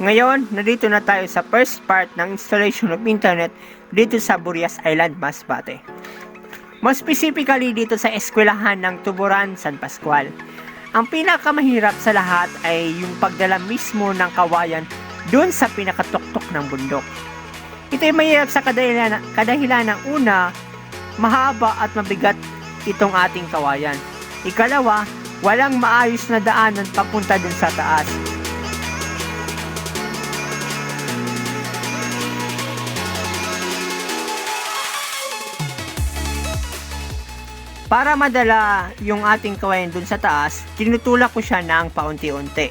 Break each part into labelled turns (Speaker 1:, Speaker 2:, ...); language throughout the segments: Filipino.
Speaker 1: Ngayon, nandito na tayo sa first part ng installation of internet dito sa Burias Island, Masbate. More specifically dito sa eskwelahan ng Tuburan, San Pascual. Ang pinakamahirap sa lahat ay yung pagdala mismo ng kawayan doon sa pinakatuktok ng bundok. Ito ay mahirap sa kadahilan, kadahilan ng una, mahaba at mabigat itong ating kawayan. Ikalawa, walang maayos na daanan papunta dun sa taas. Para madala yung ating kawayan dun sa taas, tinutulak ko siya ng paunti-unti.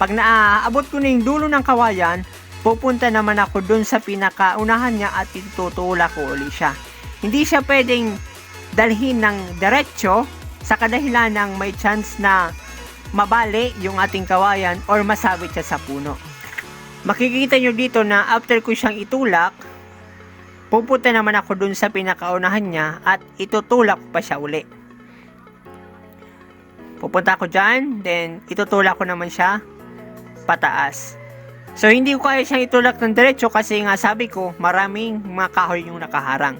Speaker 1: Pag naaabot ko na yung dulo ng kawayan, pupunta naman ako dun sa pinakaunahan niya at itutulak ko uli siya. Hindi siya pwedeng dalhin ng diretsyo sa kadahilan ng may chance na mabali yung ating kawayan or masabit siya sa puno. Makikita nyo dito na after ko siyang itulak, pupunta naman ako dun sa pinakaunahan niya at itutulak pa siya uli. Pupunta ako dyan, then itutulak ko naman siya pataas. So, hindi ko kaya siyang itulak ng diretso kasi nga sabi ko, maraming mga kahoy yung nakaharang.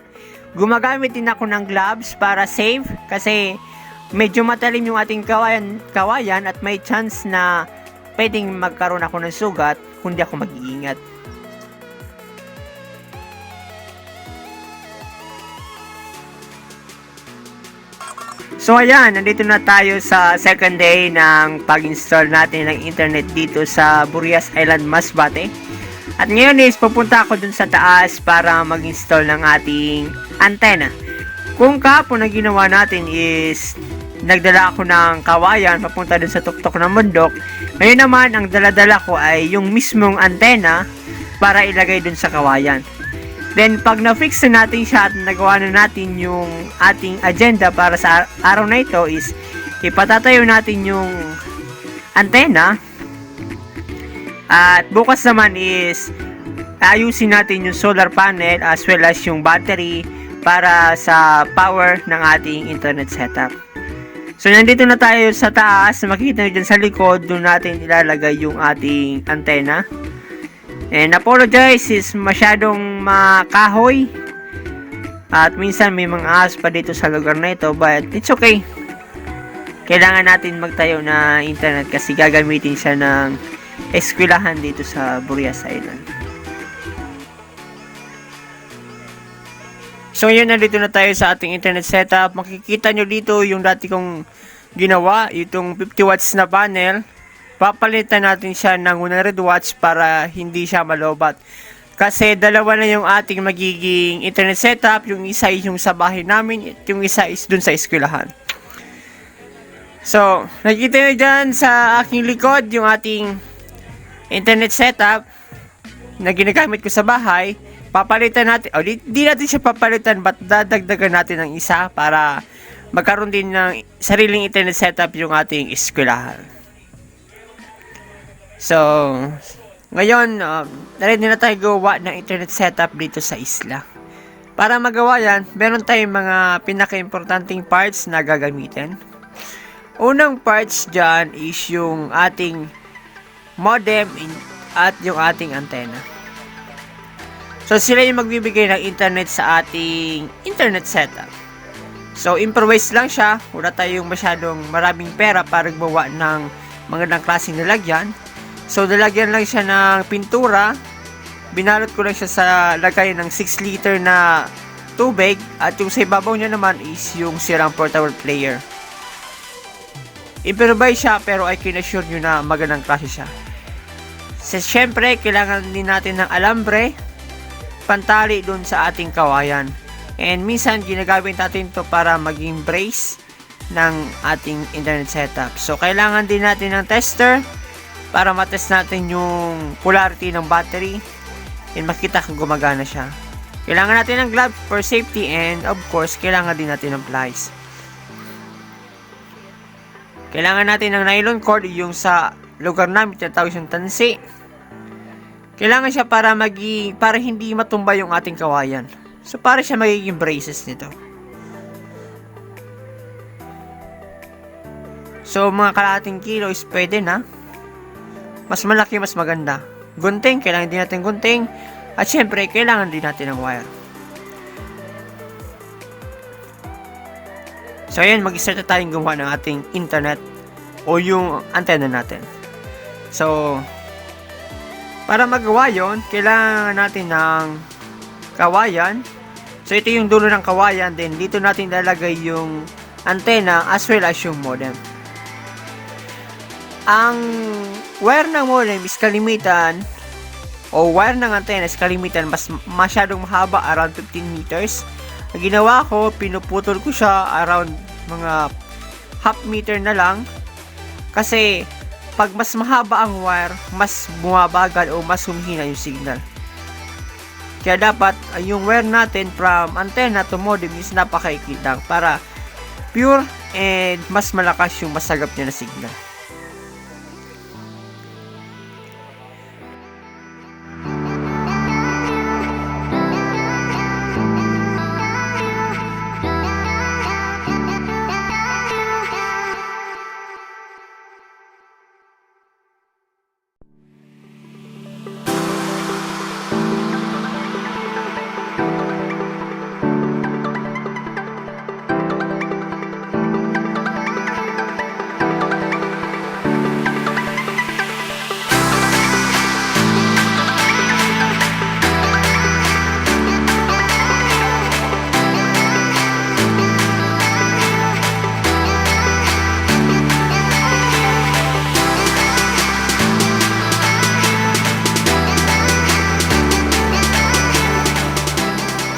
Speaker 1: Gumagamit din ako ng gloves para safe kasi medyo matalim yung ating kawayan, kawayan at may chance na pwedeng magkaroon ako ng sugat kung di ako mag-iingat. So ayan, nandito na tayo sa second day ng pag-install natin ng internet dito sa Burias Island, Masbate. At ngayon is pupunta ako dun sa taas para mag-install ng ating antenna. Kung kapon na ginawa natin is nagdala ako ng kawayan papunta dun sa tuktok ng bundok. Ngayon naman, ang daladala ko ay yung mismong antenna para ilagay dun sa kawayan. Then, pag na-fix na natin siya at nagawa na natin yung ating agenda para sa araw na ito is ipatatayo natin yung antenna at bukas naman is ayusin natin yung solar panel as well as yung battery para sa power ng ating internet setup. So, nandito na tayo sa taas. Makikita nyo dyan sa likod, doon natin ilalagay yung ating antenna. And apologize is masyadong makahoy. At minsan may mga ahas pa dito sa lugar na ito. But it's okay. Kailangan natin magtayo na internet kasi gagamitin siya ng eskwelahan dito sa Burias Island. So ngayon nandito na tayo sa ating internet setup. Makikita nyo dito yung dati kong ginawa, itong 50 watts na panel. Papalitan natin siya ng 100 watts para hindi siya malobat. Kasi dalawa na yung ating magiging internet setup. Yung isa is yung sa bahay namin, at yung isa is dun sa eskwelahan. So, nakikita nyo dyan sa aking likod yung ating internet setup na ginagamit ko sa bahay papalitan natin, o di, di natin siya papalitan, but dadagdagan natin ng isa para magkaroon din ng sariling internet setup yung ating eskwelahan. So, ngayon, um, ready na tayo gawa ng internet setup dito sa isla. Para magawa yan, meron tayong mga pinaka-importanting parts na gagamitin. Unang parts dyan is yung ating modem at yung ating antenna. So, sila yung magbibigay ng internet sa ating internet setup. So, improvise lang siya. Wala tayong masyadong maraming pera para gumawa ng magandang klaseng nilagyan. So, nilagyan lang siya ng pintura. Binalot ko lang siya sa lagay ng 6 liter na tubig. At yung sa ibabaw niya naman is yung sirang portable player. Improvise siya pero I can assure nyo na magandang klase siya. So, syempre, kailangan din natin ng alambre pantali dun sa ating kawayan. And minsan ginagamit natin to para maging brace ng ating internet setup. So kailangan din natin ng tester para matest natin yung polarity ng battery and makita kung gumagana siya. Kailangan natin ng gloves for safety and of course kailangan din natin ng plies. Kailangan natin ng nylon cord yung sa lugar namin tinatawag siyang tansi. Kailangan siya para magi para hindi matumba yung ating kawayan. So para siya magiging braces nito. So mga kalahating kilo is pwede na. Mas malaki mas maganda. gunting, kailangan din natin gunting. At syempre, kailangan din natin ng wire. So ayan, mag-start na tayong gumawa ng ating internet o yung antenna natin. So, para magawa yon kailangan natin ng kawayan. So ito yung dulo ng kawayan, then dito natin lalagay yung antenna as well as yung modem. Ang wire ng modem is kalimitan o wire ng antenna is kalimitan mas masyadong mahaba around 15 meters. Ang ginawa ko, pinuputol ko siya around mga half meter na lang kasi pag mas mahaba ang wire, mas bumabagal o mas humihina yung signal. Kaya dapat yung wire natin from antenna to modem is napakaiklit lang para pure and mas malakas yung masagap niya na signal.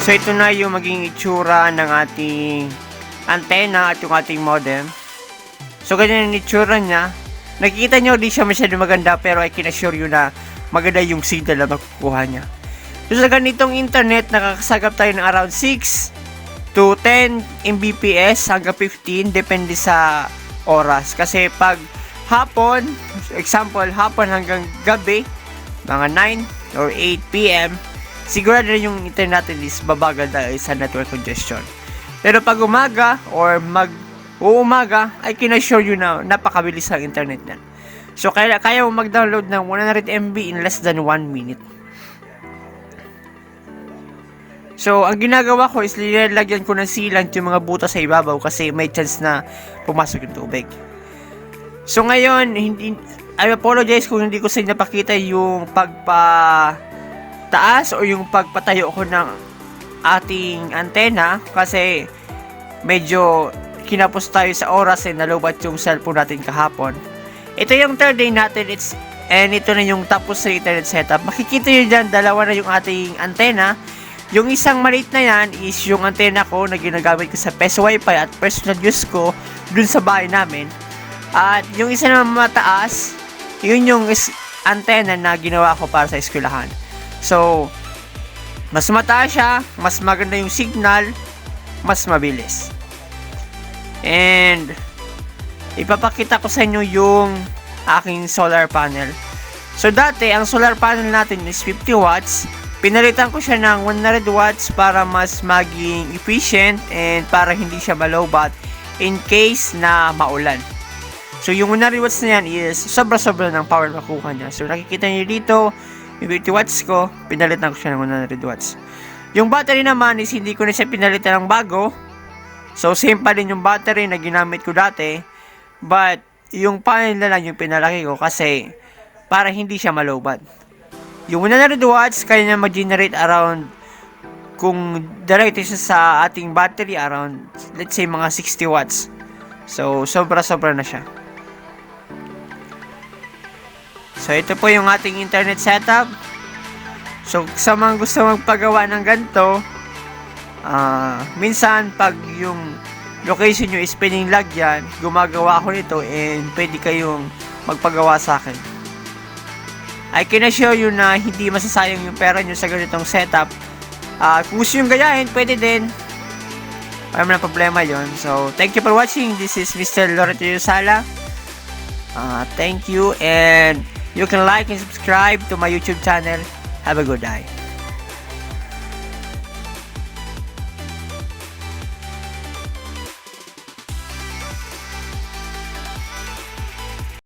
Speaker 1: So ito na yung maging itsura ng ating antenna at yung ating modem. So ganyan yung itsura niya. Nakikita nyo di siya masyado maganda pero I can assure you na maganda yung signal na makukuha niya. So sa ganitong internet nakakasagap tayo ng around 6 to 10 Mbps hanggang 15 depende sa oras. Kasi pag hapon, example hapon hanggang gabi, mga 9 or 8 PM, sigurado na yung internet natin is babagal dahil sa network congestion. Pero pag umaga or mag uumaga, I can assure you na napakabilis ang internet na. So kaya kaya mo mag-download ng 100 MB in less than 1 minute. So, ang ginagawa ko is nilalagyan ko ng sealant yung mga butas sa ibabaw kasi may chance na pumasok yung tubig. So, ngayon, hindi, I apologize kung hindi ko sa inyo napakita yung pagpa taas o yung pagpatayo ko ng ating antena kasi medyo kinapos tayo sa oras eh nalubat yung cellphone natin kahapon. Ito yung third day natin it's and ito na yung tapos sa internet setup. Makikita nyo dyan, dalawa na yung ating antena. Yung isang maliit na yan is yung antena ko na ginagamit ko sa PES Wi-Fi at personal use ko dun sa bahay namin. At yung isa na mataas, yun yung is antena na ginawa ko para sa eskwelahan. So, mas mataas siya, mas maganda yung signal, mas mabilis. And, ipapakita ko sa inyo yung aking solar panel. So, dati, ang solar panel natin is 50 watts. Pinalitan ko siya ng 100 watts para mas maging efficient and para hindi siya malobat in case na maulan. So, yung 100 watts na yan is sobra-sobra ng power makuha niya. So, nakikita niyo dito, yung 50 watts ko, pinalitan ko siya ng 100 watts. Yung battery naman is hindi ko na siya pinalitan ng bago. So, same pa din yung battery na ginamit ko dati. But, yung panel na lang yung pinalaki ko kasi para hindi siya malobad. Yung 100 watts, kaya niya mag-generate around kung direct siya sa ating battery around let's say mga 60 watts. So, sobra-sobra na siya. So, ito po yung ating internet setup. So, sa mga gusto magpagawa ng ganito, ah minsan pag yung location nyo is pininlag yan, gumagawa ako nito and pwede kayong magpagawa sa akin. I can assure you na hindi masasayang yung pera nyo sa ganitong setup. Ah kung gusto yung gayahin, pwede din. Wala na problema yon. So, thank you for watching. This is Mr. Loreto Sala. Uh, thank you and you can like and subscribe to my YouTube channel. Have a good day.